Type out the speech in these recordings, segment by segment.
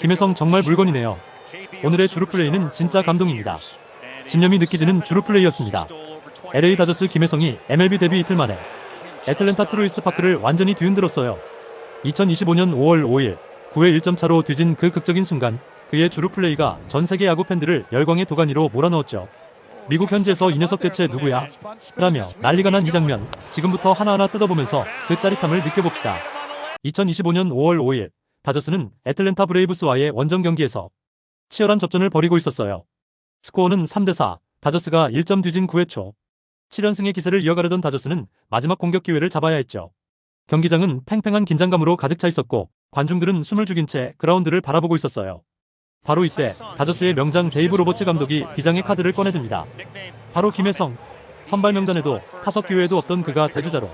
김혜성 정말 물건이네요. 오늘의 주루 플레이는 진짜 감동입니다. 집념이 느끼지는 주루 플레이였습니다. LA 다저스 김혜성이 MLB 데뷔 이틀 만에 애틀랜타 트루이스트 파크를 완전히 뒤흔들었어요. 2025년 5월 5일 9회 1점 차로 뒤진 그 극적인 순간 그의 주루 플레이가 전 세계 야구 팬들을 열광의 도가니로 몰아넣었죠. 미국 현지에서 이 녀석 대체 누구야? 라며 난리가 난 이 장면 지금부터 하나하나 뜯어보면서 그 짜릿함을 느껴봅시다. 2025년 5월 5일 다저스는 애틀랜타 브레이브스와의 원정 경기에서 치열한 접전을 벌이고 있었어요. 스코어는 3대4, 다저스가 1점 뒤진 9회 초. 7연승의 기세를 이어가려던 다저스는 마지막 공격 기회를 잡아야 했죠. 경기장은 팽팽한 긴장감으로 가득 차 있었고 관중들은 숨을 죽인 채 그라운드를 바라보고 있었어요. 바로 이때 다저스의 명장 데이브 로버츠 감독이 비장의 카드를 꺼내듭니다. 바로 김혜성. 선발 명단에도 타석 기회에도 없던 그가 대주자로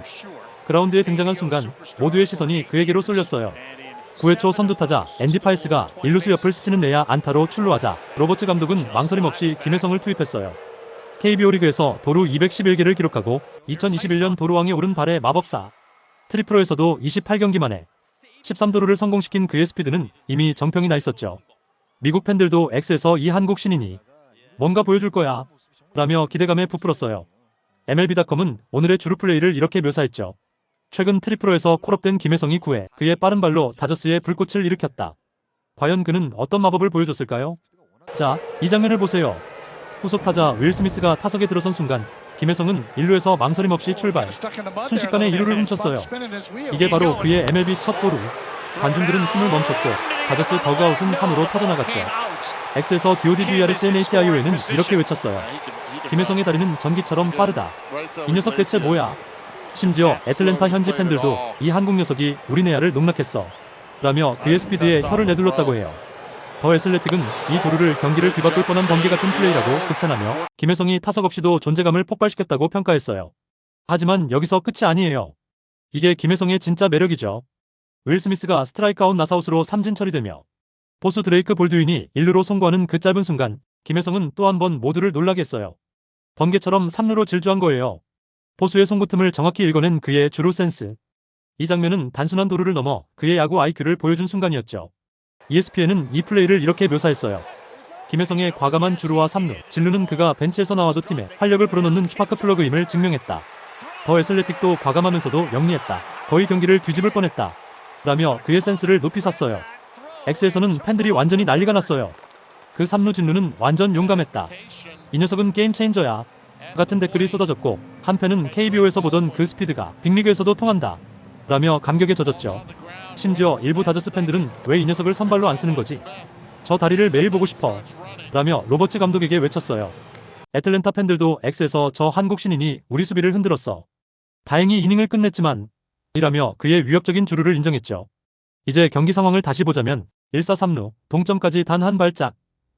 그라운드에 등장한 순간 모두의 시선이 그에게로 쏠렸어요. 9회 초 선두타자 앤디 파이스가 일루수 옆을 스치는 내야 안타로 출루하자 로버츠 감독은 망설임 없이 김혜성을 투입했어요. KBO 리그에서 도루 211개를 기록하고 2021년 도루왕에 오른 발의 마법사 트리프로에서도 28경기 만에 13도루를 성공시킨 그의 스피드는 이미 정평이 나 있었죠. 미국 팬들도 X에서 이 한국 신인이 뭔가 보여줄 거야 라며 기대감에 부풀었어요. MLB.com은 오늘의 주루 플레이를 이렇게 묘사했죠. 최근 트리프로에서 콜업된 김혜성이 9회 그의 빠른 발로 다저스의 불꽃을 일으켰다. 과연 그는 어떤 마법을 보여줬을까요? 자, 이 장면을 보세요. 후속 타자 윌 스미스가 타석에 들어선 순간 김혜성은 1루에서 망설임 없이 출발. 순식간에 2루를 훔쳤어요. 이게 바로 그의 MLB 첫 도루. 관중들은 숨을 멈췄고 다저스 더그아웃은 환호로 터져나갔죠. X에서 DODGRS NATIO에는 이렇게 외쳤어요. 김혜성의 다리는 전기처럼 빠르다. 이 녀석 대체 뭐야? 심지어 애틀랜타 현지 팬들도 이 한국 녀석이 우리 내야를 농락했어. 라며 그의 스피드에 혀를 내둘렀다고 해요. 더 애슬레틱은 이 도루를 경기를 뒤바꿀 뻔한 번개 같은 플레이라고 극찬하며 김혜성이 타석 없이도 존재감을 폭발시켰다고 평가했어요. 하지만 여기서 끝이 아니에요. 이게 김혜성의 진짜 매력이죠. 윌 스미스가 스트라이크 아웃 나사웃으로 삼진 처리되며 보수 드레이크 볼드윈이 1루로 송구하는 그 짧은 순간 김혜성은 또 한 번 모두를 놀라게 했어요. 번개처럼 3루로 질주한 거예요. 보수의 송구 틈을 정확히 읽어낸 그의 주루 센스. 이 장면은 단순한 도루를 넘어 그의 야구 IQ를 보여준 순간이었죠. ESPN은 이 플레이를 이렇게 묘사했어요. 김혜성의 과감한 주루와 3루, 진루는 그가 벤치에서 나와도 팀에 활력을 불어넣는 스파크 플러그임을 증명했다. 더 애슬레틱도 과감하면서도 영리했다. 거의 경기를 뒤집을 뻔했다. 라며 그의 센스를 높이 샀어요. X에서는 팬들이 완전히 난리가 났어요. 그 3루 진루는 완전 용감했다. 이 녀석은 게임 체인저야. 같은 댓글이 쏟아졌고 한편은 KBO에서 보던 그 스피드가 빅리그에서도 통한다. 라며 감격에 젖었죠. 심지어 일부 다저스 팬들은 왜 이 녀석을 선발로 안 쓰는 거지? 저 다리를 매일 보고 싶어. 라며 로버츠 감독에게 외쳤어요. 애틀랜타 팬들도 X에서 저 한국 신인이 우리 수비를 흔들었어. 다행히 이닝을 끝냈지만 이라며 그의 위협적인 주루를 인정했죠. 이제 경기 상황을 다시 보자면 1사 3루 동점까지 단 한 발짝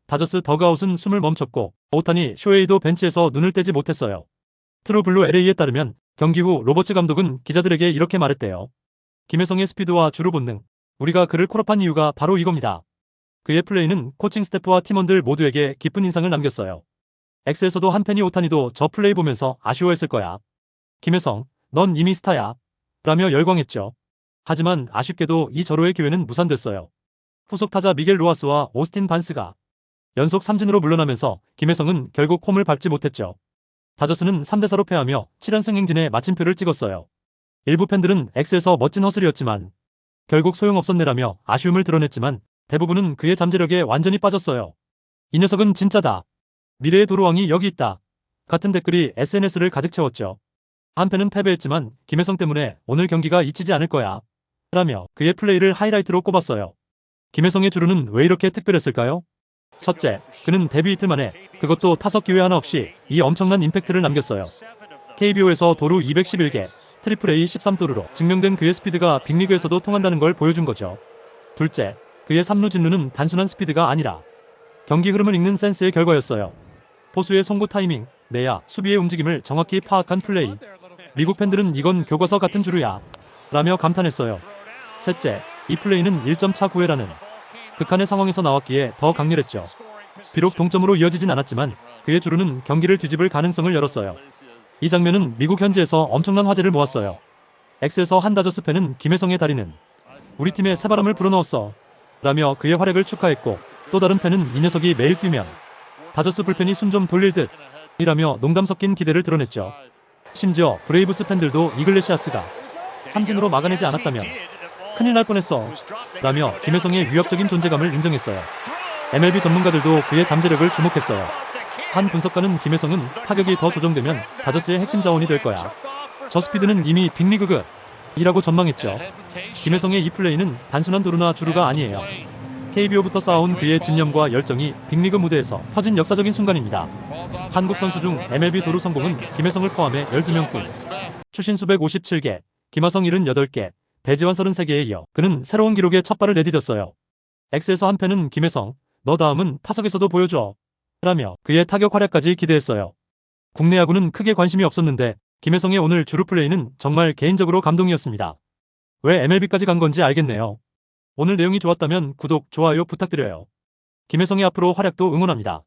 다저스 더그아웃은 숨을 멈췄고 오타니 쇼헤이도 벤치에서 눈을 떼지 못했어요. 트루블루 LA에 따르면 경기 후 로버츠 감독은 기자들에게 이렇게 말했대요. 김혜성의 스피드와 주루 본능, 우리가 그를 콜업한 이유가 바로 이겁니다. 그의 플레이는 코칭 스태프와 팀원들 모두에게 깊은 인상을 남겼어요. X에서도 한 팬이 오타니도 저 플레이 보면서 아쉬워했을 거야. 김혜성, 넌 이미 스타야. 라며 열광했죠. 하지만 아쉽게도 이 절호의 기회는 무산됐어요. 후속 타자 미겔 로아스와 오스틴 반스가 연속 삼진으로 물러나면서 김혜성은 결국 홈을 밟지 못했죠. 다저스는 3대4로 패하며 7연승 행진에 마침표를 찍었어요. 일부 팬들은 X에서 멋진 허슬이었지만 결국 소용없었네라며 아쉬움을 드러냈지만 대부분은 그의 잠재력에 완전히 빠졌어요. 이 녀석은 진짜다. 미래의 도로왕이 여기 있다. 같은 댓글이 SNS를 가득 채웠죠. 한편은 패배했지만 김혜성 때문에 오늘 경기가 잊히지 않을 거야. 라며 그의 플레이를 하이라이트로 꼽았어요. 김혜성의 주루는 왜 이렇게 특별했을까요? 첫째, 그는 데뷔 이틀 만에 그것도 타석 기회 하나 없이 이 엄청난 임팩트를 남겼어요. KBO에서 도루 211개, 트리플 A 13도루로 증명된 그의 스피드가 빅리그에서도 통한다는 걸 보여준 거죠. 둘째, 그의 3루 진루는 단순한 스피드가 아니라 경기 흐름을 읽는 센스의 결과였어요. 포수의 송구 타이밍, 내야, 수비의 움직임을 정확히 파악한 플레이. 미국 팬들은 이건 교과서 같은 주루야. 라며 감탄했어요. 셋째, 이 플레이는 1점 차 구애라는 극한의 상황에서 나왔기에 더 강렬했죠. 비록 동점으로 이어지진 않았지만 그의 주루는 경기를 뒤집을 가능성을 열었어요. 이 장면은 미국 현지에서 엄청난 화제를 모았어요. X에서 한 다저스 팬은 김혜성의 다리는 우리 팀에 새바람을 불어넣었어. 라며 그의 활약을 축하했고 또 다른 팬은 이 녀석이 매일 뛰면 다저스 불펜이 숨 좀 돌릴 듯 이라며 농담 섞인 기대를 드러냈죠. 심지어 브레이브스 팬들도 이글레시아스가 삼진으로 막아내지 않았다면 큰일 날 뻔했어 라며 김혜성의 위협적인 존재감을 인정했어요. MLB 전문가들도 그의 잠재력을 주목했어요. 한 분석가는 김혜성은 타격이 더 조정되면 다저스의 핵심 자원이 될 거야. 저 스피드는 이미 빅리그급 이라고 전망했죠. 김혜성의 이 플레이는 단순한 도루나 주루가 아니에요. KBO부터 쌓아온 그의 집념과 열정이 빅리그 무대에서 터진 역사적인 순간입니다. 한국 선수 중 MLB 도루 성공은 김혜성을 포함해 12명뿐. 추신 수백 57개, 김하성 78개, 배지환 33개에 이어 그는 새로운 기록에 첫 발을 내디뎠어요. X에서 한 팬은 김혜성, 너 다음은 타석에서도 보여줘. 라며 그의 타격 활약까지 기대했어요. 국내 야구는 크게 관심이 없었는데 김혜성의 오늘 주루 플레이는 정말 개인적으로 감동이었습니다. 왜 MLB까지 간 건지 알겠네요. 오늘 내용이 좋았다면 구독, 좋아요 부탁드려요. 김혜성의 앞으로 활약도 응원합니다.